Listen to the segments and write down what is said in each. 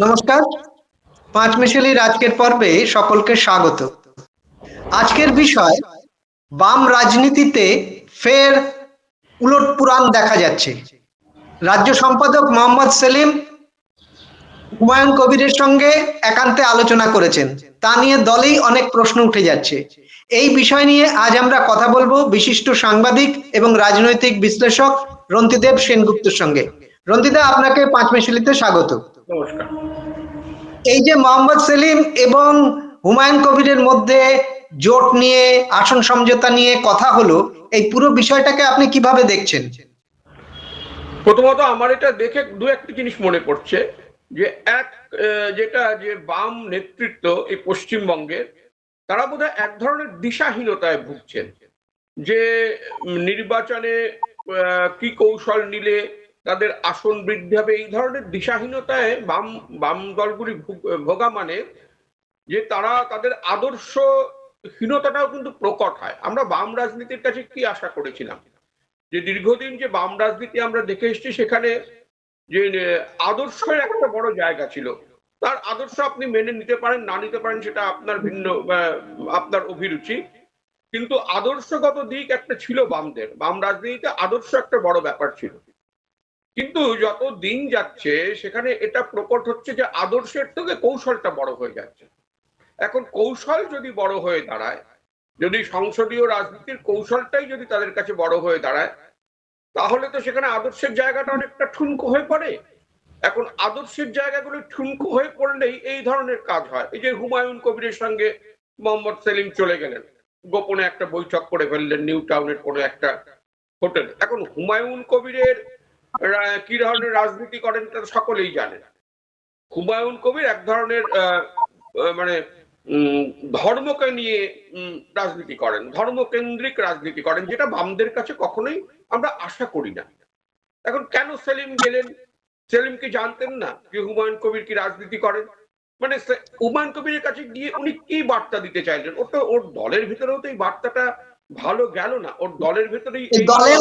নমস্কার। পাঁচ মিশেলির আজকের পর্বে সকলকে স্বাগত। আজকের বিষয়, বাম রাজনীতিতে ফের উলট পুরাণ দেখা যাচ্ছে। রাজ্য সম্পাদক মোহাম্মদ সেলিম হুমায়ুন কবিরের সঙ্গে একান্তে আলোচনা করেছেন। তা নিয়ে দলেই অনেক প্রশ্ন উঠে যাচ্ছে। এই বিষয় নিয়ে আজ আমরা কথা বলব বিশিষ্ট সাংবাদিক এবং রাজনৈতিক বিশ্লেষক রন্তিদেব সেনগুপ্তর সঙ্গে। রন্তিদা আপনাকে পাঁচ মিশেলিতে স্বাগত। নমস্কার। এই যে মোহাম্মদ সেলিম এবং হুমায়ুন কবিরের মধ্যে জোট নিয়ে আসন সমঝোতা নিয়ে কথা হলো এই পুরো বিষয়টাকে আপনি কীভাবে দেখছেন? প্রথমত আমার এটা দেখে দু একটি জিনিস মনে পড়ছে যে এক যেটা যে বাম নেতৃত্ব এই পশ্চিমবঙ্গের তারা বোধহয় এক ধরনের দিশাহীনতায় ভুগছেন যে নির্বাচনে কি কৌশল নিলে তাদের আসন বৃদ্ধি হবে। এই ধরনের দিশাহীনতায় বাম বাম দলগুলি ভুগ- মানে যে তারা তাদের আদর্শ হীনতাটাও কিন্তু প্রকট হয়। আমরা বাম রাজনীতির কাছে কি আশা করেছিলাম? যে দীর্ঘদিন যে বাম রাজনীতি আমরা দেখে এসেছি, সেখানে যে আদর্শের একটা বড় জায়গা ছিল। তার আদর্শ আপনি মেনে নিতে পারেন, না নিতে পারেন, সেটা আপনার ভিন্ন আপনার অভিরুচি। কিন্তু আদর্শগত দিক একটা ছিল বামদের। বাম রাজনীতিতে আদর্শ একটা বড় ব্যাপার ছিল। কিন্তু যত দিন যাচ্ছে, সেখানে এটা প্রকট হচ্ছে যে আদর্শের থেকে কৌশলটা বড় হয়ে যাচ্ছে। এখন কৌশল যদি বড় হয়ে দাঁড়ায়, যদি সংসদীয় রাজনীতির কৌশলটাই যদি তাদের কাছে বড় হয়ে দাঁড়ায়, তাহলে তো সেখানে আদর্শের জায়গাটা অনেকটা ঠুনকো হয়ে পড়ে। এখন আদর্শের জায়গাগুলো ঠুনকো হয়ে পড়লেই এই ধরনের কাজ হয়। এই যে হুমায়ুন কবিরের সঙ্গে মোহাম্মদ সেলিম চলে গেলেন, গোপনে একটা বৈঠক করে ফেললেন, নিউ টাউনের কোনো একটা হোটেল। এখন হুমায়ুন কবিরের কি ধরনের রাজনীতি করেন তা সকলেই জানেন হুমায়ুন কবির এক ধরনের মানে ধর্মকে নিয়ে রাজনীতি করেন, ধর্মকেন্দ্রিক রাজনীতি করেন, যেটা বামদের কাছে কখনোই আমরা আশা করি না। এখন কেন সেলিম গেলেন? সেলিম কি জানতেন না যে হুমায়ুন কবির কি রাজনীতি করেন? মানে হুমায়ুন কবিরের কাছে গিয়ে উনি কি বার্তা দিতে চাইলেন? তো ওর দলের ভিতরেও তো এই বার্তাটা ভালো গেল না। ওর দলের ভিতরেই এই- দলের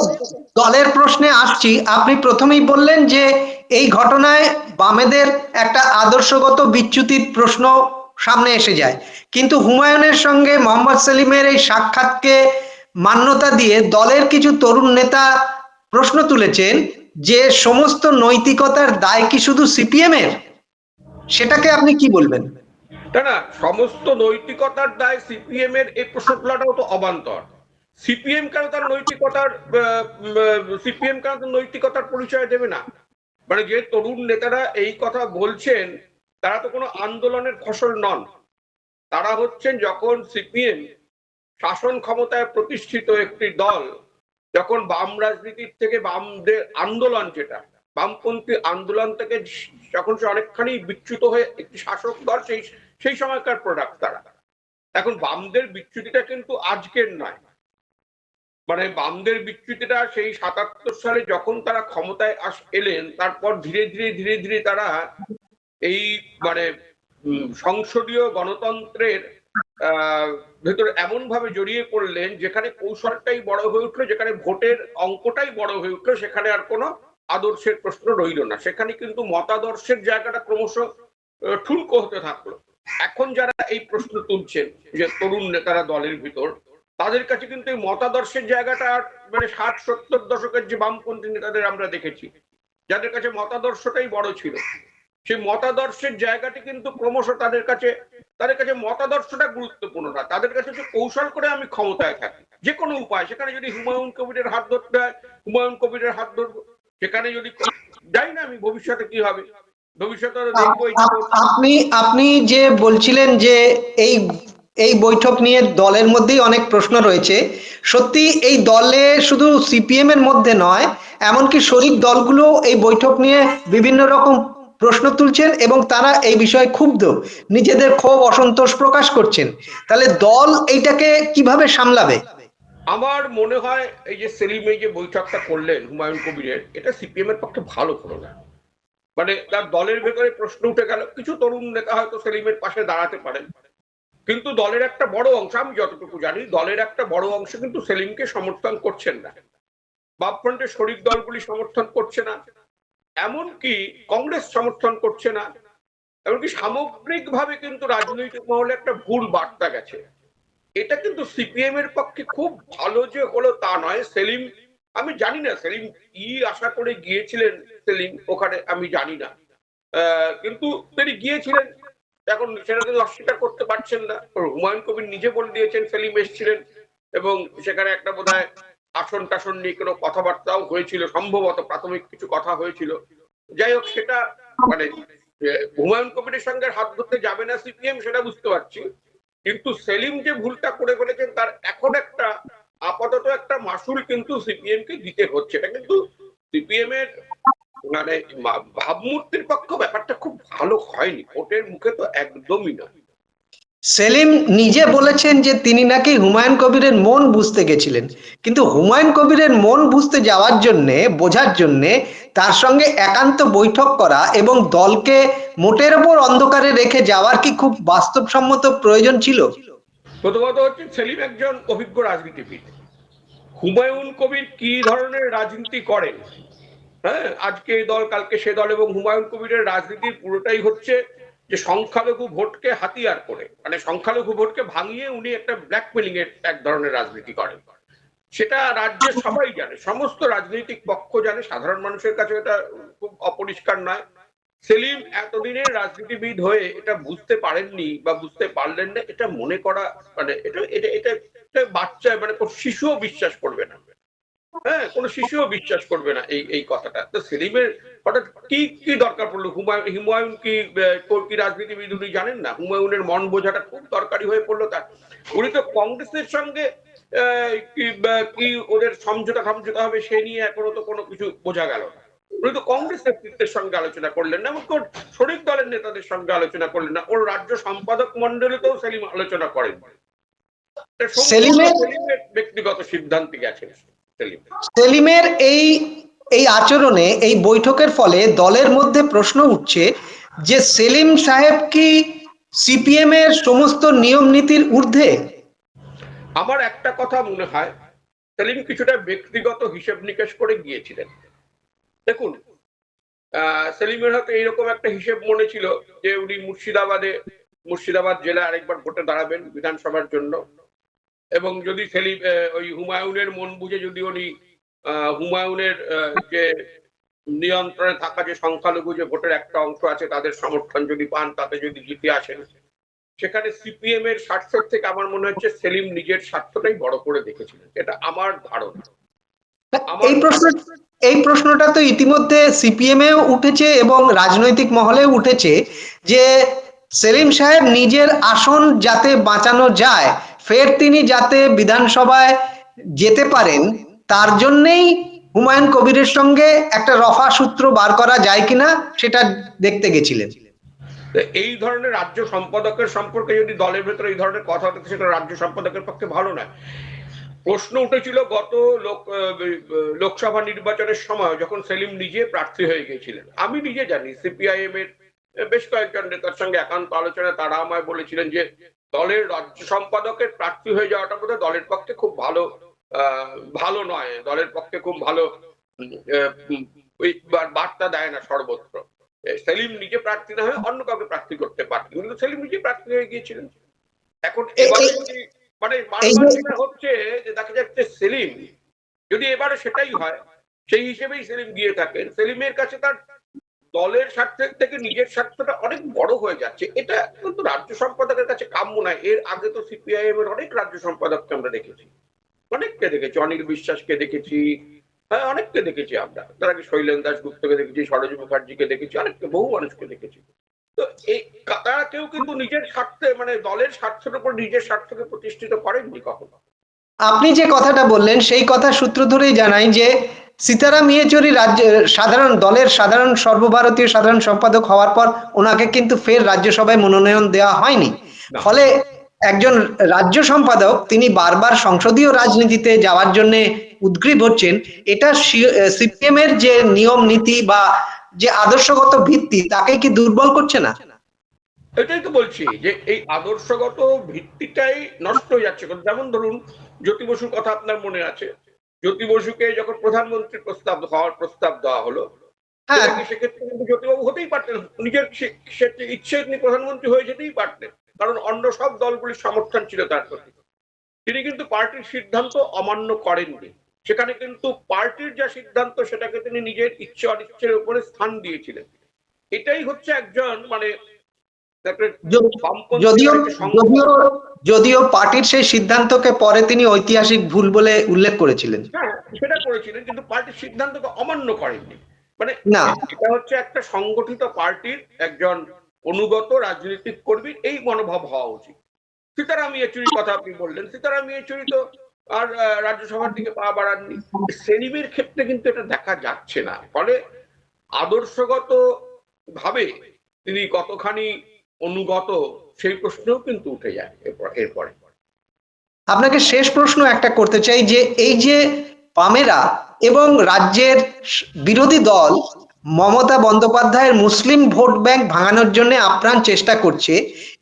দলের প্রশ্নে আসছি। আপনি প্রথমেই বললেন যে এই ঘটনায় বামেদের একটা আদর্শগত বিচ্যুতির প্রশ্ন সামনে এসে যায়। কিন্তু হুমায়ুনের সঙ্গে মোহাম্মদ সেলিমের এই সাক্ষাৎকে মান্যতা দিয়ে দলের কিছু তরুণ নেতা প্রশ্ন তুলেছেন যে সমস্ত নৈতিকতার দায় কি শুধু সিপিএম এর সেটাকে আপনি কি বলবেন? না না সমস্ত নৈতিকতার দায় সিপিএম এর এই প্রশ্ন তোলাটাও তো অবান্তর। সিপিএম কেন তার নৈতিকতার সিপিএম কেন তার নৈতিকতার পরিচয় দেবে না? মানে যে তরুণ নেতারা এই কথা বলছেন, তারা তো কোনো আন্দোলনের ফসল নন। তারা হচ্ছেন যখন সিপিএম শাসন ক্ষমতায় প্রতিষ্ঠিত একটি দল, যখন বাম রাজনীতির থেকে বামদের আন্দোলন যেটা, বামপন্থী আন্দোলন থেকে যখন সে অনেকখানি বিচ্যুত হয়ে একটি শাসক দল, সেই সেই সময়কার প্রোডাক্ট তারা। এখন বামদের বিচ্যুতিটা কিন্তু আজকের নয়। মানে বামদের বিচ্যুতিটা সেই সাতাত্তর সালে যখন তারা ক্ষমতায় আস, এলেন, তারপর ধীরে ধীরে ধীরে ধীরে তারা এই মানে সংসদীয় গণতন্ত্রের ভেতরে এমন ভাবে জড়িয়ে পড়লেন যেখানে কৌশলটাই বড় হয়ে উঠল, যেখানে ভোটের অঙ্কটাই বড় হয়ে উঠল, সেখানে আর কোনো আদর্শের প্রশ্ন রইল না। সেখানে কিন্তু মতাদর্শের জায়গাটা ক্রমশ ঠুনকো হতে থাকল। এখন যারা এই প্রশ্ন তুলছেন যে তরুণ নেতারা দলের ভিতর তাদের কাছে কিন্তু এই মতাদর্শের জায়গাটা মানে ষাট, সত্তর দশকের যে বামপন্থী নেতাদের আমরা দেখেছি, যাদের কাছে মতাদর্শটাই বড় ছিল। সেই মতাদর্শের জায়গাটি কিন্তু ক্রমশ তাদের কাছে তাদের কাছে মতাদর্শটা গুরুত্বপূর্ণ না। তাদের কাছে হচ্ছে কৌশল করে আমি ক্ষমতায় থাকি, যে কোনো উপায়, সেখানে যদি হুমায়ুন কবিরের হাত ধরতে হয়, হুমায়ুন কবিরের হাত ধরবো, সেখানে যদি যাই না আমি ভবিষ্যতে কি হবে, ভবিষ্যতে দেখব আপনি আপনি যে বলছিলেন যে এই এই বৈঠক নিয়ে দলের মধ্যেই অনেক প্রশ্ন রয়েছে। সত্যি এই দলে শুধু সিপিএম এর মধ্যে নয়, এমনকি শরিক দলগুলো এই বৈঠক নিয়ে বিভিন্ন রকম প্রশ্ন তুলছেন এবং তারা এই বিষয়ে ক্ষুব্ধ। নিজেদের ক্ষোভ অসন্তোষ প্রকাশ করছেন। তাহলে দল এইটাকে কীভাবে সামলাবে? আমার মনে হয় এই যে সেলিম যে বৈঠকটা করলেন হুমায়ুন কবিরের, এটা সিপিএম এর পক্ষে ভালো হলো না। মানে তার দলের ভেতরে প্রশ্ন উঠে গেল, কিছু তরুণ নেতা হয়তো সেলিমের পাশে দাঁড়াতে পারেন। কিন্তু দলের একটা বড় অংশ, আমি যতটুকু জানি, দলের একটা বড় অংশ কিন্তু সেলিমকে সমর্থন করছেন না। বামফ্রন্টের শরিক দলগুলি সমর্থন করছে না। এমনকি কংগ্রেস সমর্থন করছে না। এমনকি সামগ্রিকভাবে কিন্তু রাজনৈতিক মহলে একটা ভুল বার্তা গেছে। এটা কিন্তু সিপিএম এর পক্ষে খুব ভালো যে হলো তা নয়। সেলিম, আমি জানি না, সেলিম কি আশা করে গিয়েছিলেন? সেলিম, ওখানে আমি জানি না। কিন্তু তিনি গিয়েছিলেন। এখন সেটা কিন্তু অস্বীকার করতে পারছেন না। হুমায়ুন কবির নিজে বলে দিয়েছেন, সেলিম এসেছিলেন এবং সেখানে একটা বোধহয় আসন টাসন নিয়ে কোনো কথাবার্তাও হয়েছিল, সম্ভবত প্রাথমিক কিছু কথা হয়েছিল। যাই হোক, সেটা মানে হুমায়ুন কবিরের সঙ্গে হাত ধরতে যাবে না সিপিএম, সেটা বুঝতে পারছি। কিন্তু সেলিম যে ভুলটা করে ফেলেছেন, তার এখন একটা, আপাতত একটা মাসুল কিন্তু সিপিএম কে দিতে হচ্ছে। এটা কিন্তু সিপিএম এর মানে ভাবমূর্তির পক্ষ ভালো হয়নি ভোটের মুখে তো একদমই না। সেলিম নিজে বলেছেন যে তিনি নাকি হুমায়ুন কবিরের মন বুঝতে গেছিলেন। কিন্তু হুমায়ুন কবিরের মন বুঝতে যাওয়ার জন্যে বোঝার জন্যে তার সঙ্গে একান্ত বৈঠক করা এবং দলকে মোটের ওপর অন্ধকারে রেখে যাওয়ার কি খুব বাস্তবসম্মত প্রয়োজন ছিল? প্রথমত হচ্ছে সেলিম একজন অভিজ্ঞ রাজনীতিবিদ। হুমায়ুন কবির কি ধরনের রাজনীতি করেন হ্যাঁ আজকে এই দল, কালকে সে দল এবং হুমায়ুন কবিরের রাজনীতির পুরোটাই হচ্ছে যে সংখ্যালঘু ভোটকে হাতিয়ার করে। মানে সংখ্যালঘু ভোটকে ভাঙিয়ে উনি একটা ব্ল্যাকমেলিং এর এক ধরনের রাজনীতি করেন। সেটা রাজ্যের সবাই জানে, সমস্ত রাজনৈতিক পক্ষ জানে, সাধারণ মানুষের কাছে এটা খুব অপরিষ্কার নয়। সেলিম এতদিনের রাজনীতিবিদ হয়ে এটা বুঝতে পারেননি বা বুঝতে পারলেন না, এটা মনে করা মানে এটা এটা এটা বাচ্চা মানে শিশুও বিশ্বাস করবে না। হ্যাঁ কোনো শিশুও বিশ্বাস করবে না এই এই কথাটা। তো সেলিমের হঠাৎ কি কি দরকার পড়ল? হুমায়ুন হুমায়ুন কি কি রাজনীতিবিদ উনি জানেন না? হুমায়ুনের মন বোঝাটা খুব দরকারি হয়ে পড়ল তার। উনি তো কংগ্রেসের সঙ্গে কি ওদের সমঝোতা সমঝোতা হবে সে নিয়ে এখনও তো কোনো কিছু বোঝা গেল না। উনি তো কংগ্রেস নেতৃত্বের সঙ্গে আলোচনা করলেন না এমনকি শরিক দলের নেতাদের সঙ্গে আলোচনা করলেন না। ওর রাজ্য সম্পাদক মন্ডলীতেও সেলিম আলোচনা করেন। সেলিমের- ব্যক্তিগত সিদ্ধান্তে গেছেন। সেলিম সেলিমের এই এই আচরণে এই বৈঠকের ফলে দলের মধ্যে প্রশ্ন উঠছে যে সেলিম সাহেব কি সিপিএম এর সমস্ত নিয়ম নীতির ঊর্ধ্বে? আমার একটা কথা মনে হয় সেলিম কিছুটা ব্যক্তিগত হিসেব নিকেশ করে গিয়েছিলেন। দেখুন আহ, সেলিমের হয়তো এইরকম একটা হিসেব মনে ছিল যে উনি মুর্শিদাবাদে মুর্শিদাবাদ জেলায় আরেকবার ভোটে দাঁড়াবেন বিধানসভার জন্য। এবং যদি সেলিম আহ, ওই হুমায়ুনের মন বুঝে যদি উনি হুমায়ুনের যে নিয়ন্ত্রণে থাকা যে সংখ্যালঘু যে ভোটের একটা অংশ আছে তাদের সমর্থন যদি পান তাতে যদি জিতে আসেন। সেখানে সিপিএম এর স্বার্থ থেকে আমার মনে হচ্ছে সেলিম নিজের স্বার্থটাই বড় করে দেখেছিলেন। এটা আমার ধারণা। এই প্রশ্ন এই প্রশ্নটা তো ইতিমধ্যে সিপিএম এও উঠেছে এবং রাজনৈতিক মহলে উঠেছে যে সেলিম সাহেব নিজের আসন যাতে বাঁচানো যায় ফের তিনি যাতে বিধানসভায় যেতে পারেন, তার জন্যেই হুমায়ুন কবিরের সঙ্গে একটা রফা সূত্র বার করা যায় কিনা সেটা দেখতে গেছিলেন। এই ধরনের রাজ্য সম্পাদকের সম্পর্কে যদি দলের ভেতরে এই ধরনের কথা থাকে, সেটা রাজ্য সম্পাদকের পক্ষে ভালো নয়। প্রশ্ন উঠেছিল গত লোক লোকসভা নির্বাচনের সময় যখন সেলিম নিজে প্রার্থী হয়ে গিয়েছিলেন। আমি নিজে জানি, সিপিআইএম এর বেশ কয়েকজন নেতার সঙ্গে একান্ত আলোচনায় তারা আমায় বলেছিলেন যে দলের রাজ্য সম্পাদকের প্রার্থী হয়ে যাওয়াটা বোধহয় দলের পক্ষে খুব ভালো ভালো নয়। দলের পক্ষে খুব ভালো বার্তা দেয় না সর্বত্র। সেলিম নিজে প্রার্থী না হয়ে অন্য কাউকে প্রার্থী করতে পারতেন কিন্তু সেলিম নিজে প্রার্থী হয়ে গিয়েছিলেন। এখন এবারে যদি মানে হচ্ছে যে দেখা যাচ্ছে সেলিম যদি এবারে সেটাই হয় সেই হিসেবেই সেলিম গিয়ে থাকেন। সেলিমের কাছে তার দলের স্বার্থের থেকে নিজের স্বার্থটা অনেক বড় হয়ে যাচ্ছে। এটা কিন্তু রাজ্য সম্পাদকের কাছে কাম্য নয়। এর আগে তো সিপিআইএম এর অনেক রাজ্য সম্পাদককে আমরা দেখেছি। অনেককে দেখেছি। অনিল বিশ্বাসকে দেখেছি। হ্যাঁ অনেককে দেখেছি আমরা। তার আগে শৈলেন দাস গুপ্তকে দেখেছি, সরোজ মুখার্জিকে দেখেছি, অনেককে, বহু মানুষকে দেখেছি। তো এই তারা কেউ কিন্তু নিজের স্বার্থে মানে দলের স্বার্থের উপর নিজের স্বার্থকে প্রতিষ্ঠিত করেননি কখনো। আপনি যে কথাটা বললেন, সেই কথা সূত্র ধরেই জানাই যে সীতারাম ইয়েচুরি রাজ্য সাধারণ দলের সাধারণ সর্বভারতীয় সাধারণ সম্পাদক হওয়ার পর ওনাকে কিন্তু ফের রাজ্যসভায় মনোনয়ন দেওয়া হয়নি। ফলে একজন রাজ্য সম্পাদক তিনি বারবার সংসদীয় রাজনীতিতে যাওয়ার জন্য উদ্গ্রীব হচ্ছেন। এটা সিপিএম এর যে নিয়ম নীতি বা যে আদর্শগত ভিত্তি তাকে কি দুর্বল করছে না? এটাই তো বলছি যে এই আদর্শগত ভিত্তিটাই নষ্ট হয়ে যাচ্ছে। যেমন ধরুন জ্যোতি বসুর কথা আপনার মনে আছে। জ্যোতি বসুকে যখন প্রধানমন্ত্রীর প্রস্তাব হওয়ার প্রস্তাব দেওয়া হলো হ্যাঁ। সেক্ষেত্রে কিন্তু জ্যোতিবাবু হতেই পারতেন? নিজের ইচ্ছে তিনি প্রধানমন্ত্রী হয়ে যেতেই পারতেন। কারণ অন্য সব দলগুলির সমর্থন ছিল তার প্রতি। তিনি কিন্তু পার্টির সিদ্ধান্ত অমান্য করেননি। সেখানে কিন্তু পার্টির যা সিদ্ধান্ত সেটাকে তিনি নিজের ইচ্ছে অনিচ্ছের উপরে স্থান দিয়েছিলেন। এটাই হচ্ছে একজন মানে যদিও যদিও যদিও পার্টির সেই সিদ্ধান্তকে পরে তিনি ঐতিহাসিক ভুল বলে উল্লেখ করেছিলেন। হ্যাঁ সেটা করেছিলেন কিন্তু পার্টির সিদ্ধান্তকে অমান্য করেননি। মানে না। এটা হচ্ছে একটা সংগঠিত পার্টির একজন অনুগত রাজনৈতিক কর্মী এই মনোভাব হওয়া উচিত। সীতারাম ইয়েচুরির কথা আপনি বললেন। সীতারাম ইয়েচুরি তো আর রাজ্যসভার দিকে পা বাড়াননি। সেলিমের ক্ষেত্রে কিন্তু এটা দেখা যাচ্ছে না। ফলে আদর্শগত ভাবে তিনি কতখানি অনুগত সেই প্রশ্নও কিন্তু উঠে যায় এরপর- এরপরে। আপনাকে শেষ প্রশ্ন একটা করতে চাই যে এই যে পামেরা এবং রাজ্যের বিরোধী দল মমতা বন্দ্যোপাধ্যায়ের মুসলিম ভোট ব্যাংক ভাঙানোর জন্য আপ্রাণ চেষ্টা করছে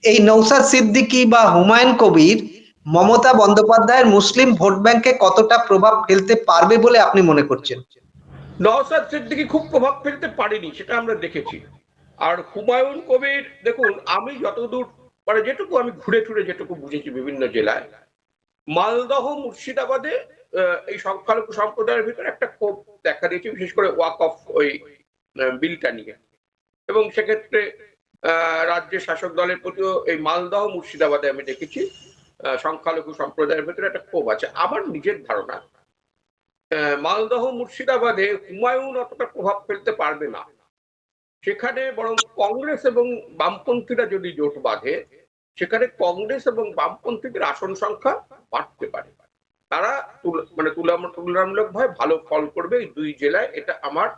এই নৌসাদ সিদ্দিকী বা হুমায়ুন কবির মমতা বন্দ্যোপাধ্যায়ের মুসলিম ভোট ব্যাংকে কতটা প্রভাব ফেলতে পারবে বলে আপনি মনে করছেন? নওসাদ সিদ্দিকি খুব প্রভাব ফেলতে পারেনি সেটা আমরা দেখেছি। আর হুমায়ুন কবির, দেখুন, আমি যতদূর মানে যেটুকু আমি ঘুরে টুরে যেটুকু বুঝেছি বিভিন্ন জেলায়, মালদহ মুর্শিদাবাদে এই সংখ্যালঘু সম্প্রদায়ের ভিতরে একটা ক্ষোভ দেখা দিয়েছে, বিশেষ করে ওয়াক অফ ওই বিলটা নিয়ে। এবং সেক্ষেত্রে রাজ্যের শাসক দলের প্রতিও এই মালদহ মুর্শিদাবাদে আমি দেখেছি সংখ্যালঘু সম্প্রদায়ের ভিতরে একটা ক্ষোভ আছে। আমার নিজের ধারণা মালদহ মুর্শিদাবাদে হুমায়ুন অতটা প্রভাব ফেলতে পারবে না। সেখানে বরং কংগ্রেস এবং বামপন্থীরা যদি জোট বাঁধে, সেখানে কংগ্রেস এবং বামপন্থীদের আসন সংখ্যা বাড়তে পারে। তারা মানে তুলনা- তুলনামূলকভাবে ভালো ফল করবে এই দুই জেলায়, এটা আমার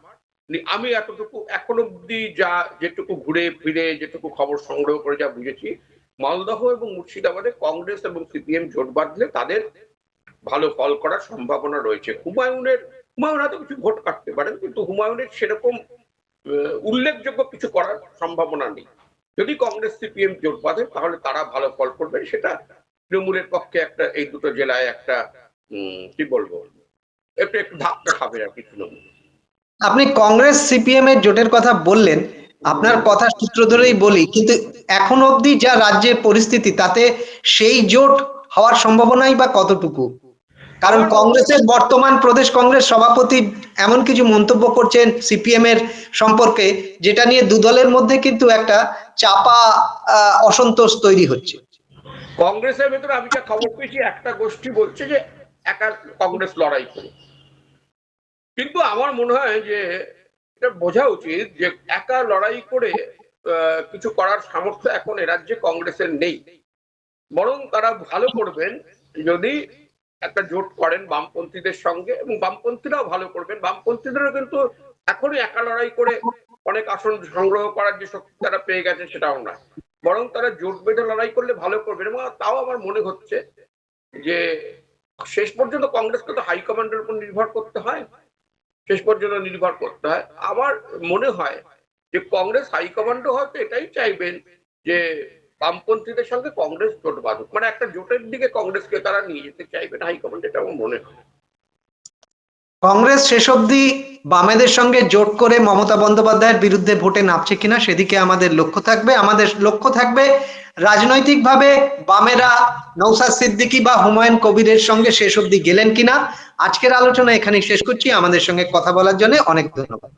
আমি এতটুকু এখন অব্দি যা যেটুকু ঘুরে ফিরে, যেটুকু খবর সংগ্রহ করে যা বুঝেছি, মালদহ এবং মুর্শিদাবাদে কংগ্রেস এবং সিপিএম জোট বাঁধলে তাদের ভালো ফল করার সম্ভাবনা রয়েছে। হুমায়ুনের, হুমায়ুন হয়তো কিছু ভোট কাটতে পারেন, কিন্তু হুমায়ুনের সেরকম উল্লেখযোগ্য কিছু করার সম্ভাবনা নেই। যদি কংগ্রেস সিপিএম জোট বাঁধে তাহলে তারা ভালো ফল করবে। সেটা তৃণমূলের পক্ষে একটা এই দুটো জেলায় একটা কি বলব একটু একটু ধাক্কা খাবে আর কি তৃণমূল। আপনি কংগ্রেস সিপিএম এর জোটের কথা বললেন আপনার কথা সূত্র ধরেই বলি কিন্তু এখন অবধি যা রাজ্যের পরিস্থিতি তাতে সেই জোট হওয়ার সম্ভাবনাই বা কতটুকু? কারণ কংগ্রেসের বর্তমান প্রদেশ কংগ্রেস সভাপতি এমন কিছু মন্তব্য করছেন সিপিএম এর সম্পর্কে, যেটা নিয়ে দু দলের মধ্যে কিন্তু একটা চাপা অসন্তোষ তৈরি হচ্ছে। কংগ্রেসের ভেতরে আমি যা খবর পেয়েছি, একটা গোষ্ঠী বলছে যে একা কংগ্রেস লড়াই করে। কিন্তু আমার মনে হয় যে এটা বোঝা উচিত যে একা লড়াই করে কিছু করার সামর্থ্য এখন এ রাজ্যে কংগ্রেসের নেই। বরং তারা ভালো করবেন যদি একটা জোট করেন বামপন্থীদের সঙ্গে এবং বামপন্থীরাও ভালো করবেন। বামপন্থীদেরও কিন্তু এখনই একা লড়াই করে অনেক আসন সংগ্রহ করার যে শক্তি তারা পেয়ে গেছে সেটাও না বরং তারা জোট বেঁধে লড়াই করলে ভালো করবেন এবং তাও আমার মনে হচ্ছে যে শেষ পর্যন্ত কংগ্রেসকে তো হাইকমান্ডের উপর নির্ভর করতে হয়। শেষ পর্যন্ত নির্ভর করতে হয়। আমার মনে হয় যে কংগ্রেস হাইকমান্ডও হয়তো এটাই চাইবেন যে বামপন্থীদের সঙ্গে কংগ্রেস জোট বাঁধুক। মানে একটা জোটের দিকে কংগ্রেসকে তারা নিয়ে যেতে চাইবেন হাইকমান্ড এটা আমার মনে হয়। কংগ্রেস শেষ অবধি বামেদের সঙ্গে জোট করে মমতা বন্দ্যোপাধ্যায়ের বিরুদ্ধে ভোটে নামছে কিনা সেদিকে আমাদের লক্ষ্য থাকবে। আমাদের লক্ষ্য থাকবে রাজনৈতিকভাবে বামেরা নৌসাদ সিদ্দিকী বা হুমায়ুন কবিরের সঙ্গে শেষ অবধি গেলেন কিনা। আজকের আলোচনা এখানেই শেষ করছি। আমাদের সঙ্গে কথা বলার জন্য অনেক ধন্যবাদ।